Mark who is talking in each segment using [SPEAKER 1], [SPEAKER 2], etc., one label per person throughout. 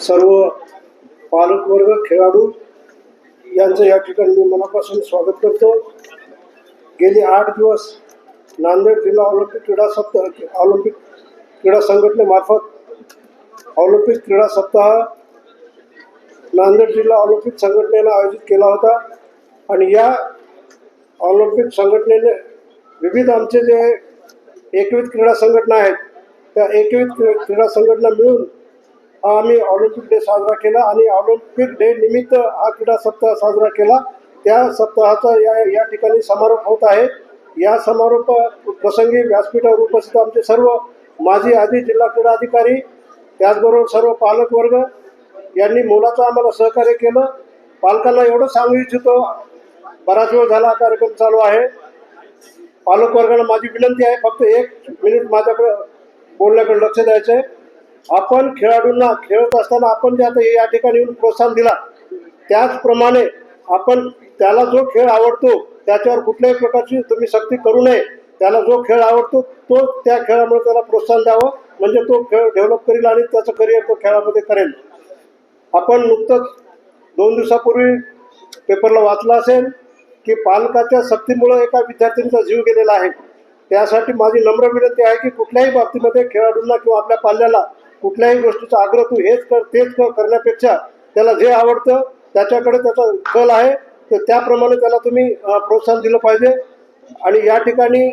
[SPEAKER 1] सर्व पालकवर्ग खेळाडू यांचं या ठिकाणी मी मनापासून स्वागत करतो. गेली आठ दिवस नांदेड जिल्हा ऑलिम्पिक क्रीडा सप्ताह ऑलिम्पिक क्रीडा संघटनेमार्फत ऑलिम्पिक क्रीडा सप्ताह नांदेड जिल्हा ऑलिम्पिक संघटनेनं आयोजित केला होता. आणि या ऑलिम्पिक संघटनेने विविध आमचे जे एकविध क्रीडा संघटना आहेत त्या एकविध क्री- क्रीडा संघटना मिळून आम्ही ऑलिम्पिक डे साजरा केला आणि ऑलिम्पिक डे निमित्त हा क्रीडा सप्ताह साजरा केला. त्या सप्ताहाचा या या ठिकाणी समारोप होत आहे. या समारोप प्रसंगी व्यासपीठावर उपस्थित आमचे सर्व माजी आधी जिल्हा क्रीडा अधिकारी त्याचबरोबर सर्व पालकवर्ग यांनी मोलाचं आम्हाला सहकार्य केलं. पालकांना एवढं सांगू इच्छितो बराच वेळ झाला हा कार्यक्रम चालू आहे. पालकवर्गाला माझी विनंती आहे फक्त एक मिनिट माझ्याकडे बोलण्याकडे लक्ष द्यायचं आहे आपण खेळाडूंना खेळत असताना आपण जे आता या ठिकाणी येऊन प्रोत्साहन दिला त्याचप्रमाणे आपण त्याला जो खेळ आवडतो त्याच्यावर कुठल्याही प्रकारची तुम्ही सक्ती करू नये त्याला जो खेळ आवडतो तो त्या खेळामुळे त्याला प्रोत्साहन द्यावं म्हणजे तो खेळ डेव्हलप करेल आणि त्याचं करिअर तो खेळामध्ये करेल. आपण नुकतंच दोन दिवसापूर्वी पेपरला वाचला असेल की पालकाच्या सक्तीमुळे एका विद्यार्थ्यांचा जीव गेलेला आहे. त्यासाठी माझी नम्र विनंती आहे की कुठल्याही बाबतीमध्ये खेळाडूंना किंवा आपल्या पाल्याला कुठल्याही गोष्टीचा आग्रह तू हेच कर तेच कर करण्यापेक्षा त्याला जे आवडतं त्याच्याकडे त्याचा कल आहे. तर त्याप्रमाणे त्याला तुम्ही प्रोत्साहन दिलं पाहिजे. आणि या ठिकाणी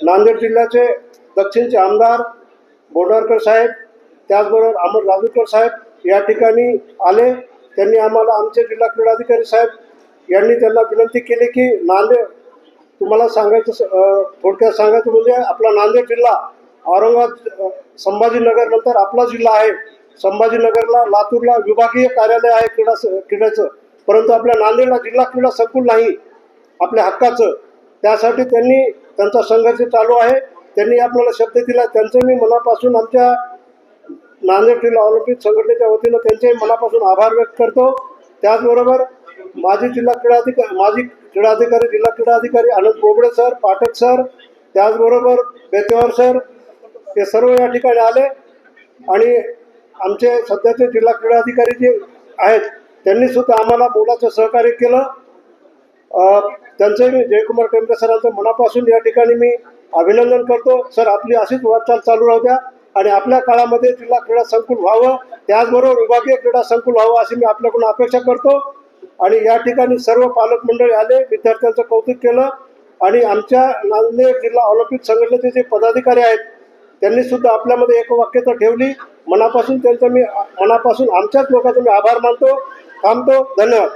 [SPEAKER 1] नांदेड जिल्ह्याचे दक्षिणचे आमदार बोडारकर साहेब त्याचबरोबर अमर राजूकर साहेब या ठिकाणी आले. त्यांनी आम्हाला आमचे जिल्हा क्रीडाधिकारी साहेब यांनी त्यांना विनंती केली की नांदेड तुम्हाला सांगायचं थोडक्यात सांगायचं म्हणजे आपला नांदेड जिल्हा औरंगाबाद संभाजीनगर संभाजीनगरनंतर आपला जिल्हा आहे. संभाजीनगरला लातूरला विभागीय कार्यालय आहे क्रीडा स- क्रीडेचं. परंतु आपल्या नांदेडला जिल्हा क्रीडा संकुल नाही आपल्या हक्काचं. त्यासाठी त्यांनी त्यांचा संघर्ष चालू आहे त्यांनी आपल्याला शब्द दिला. त्यांचं मी मनापासून आमच्या नांदेड जिल्हा ऑलिम्पिक संघटनेच्या वतीनं त्यांचेही मनापासून आभार व्यक्त करतो. त्याचबरोबर माजी जिल्हा क्रीडा अधिकारी माजी क्रीडा अधिकारी जिल्हा क्रीडा अधिकारी आनंद बोबडे सर पाठक सर त्याचबरोबर बेतेवार सर ते सर्व या ठिकाणी आले आणि आमचे सध्याचे जिल्हा क्रीडा अधिकारी जे आहेत त्यांनी सुद्धा आम्हाला मोलाचं सहकार्य केलं. त्यांचंही मी जयकुमार टेंबे सरांचं मनापासून या ठिकाणी मी अभिनंदन करतो. सर आपली अशीच वाटचाल चालू राहू द्या आणि आपल्या काळामध्ये जिल्हा क्रीडा संकुल व्हावं त्याचबरोबर विभागीय क्रीडा संकुल व्हावं अशी मी आपल्याकडून अपेक्षा करतो. आणि या ठिकाणी सर्व पालकमंडळी आले विद्यार्थ्यांचं कौतुक केलं आणि आमच्या नांदेड जिल्हा ऑलिम्पिक संघटनेचे जे पदाधिकारी आहेत त्यांनी सुद्धा आपल्यामध्ये एक वाक्यता ठेवली. मनापासून त्यांचं मी मनापासून आमच्याच लोकांचा मी आभार मानतो थांबतो. धन्यवाद.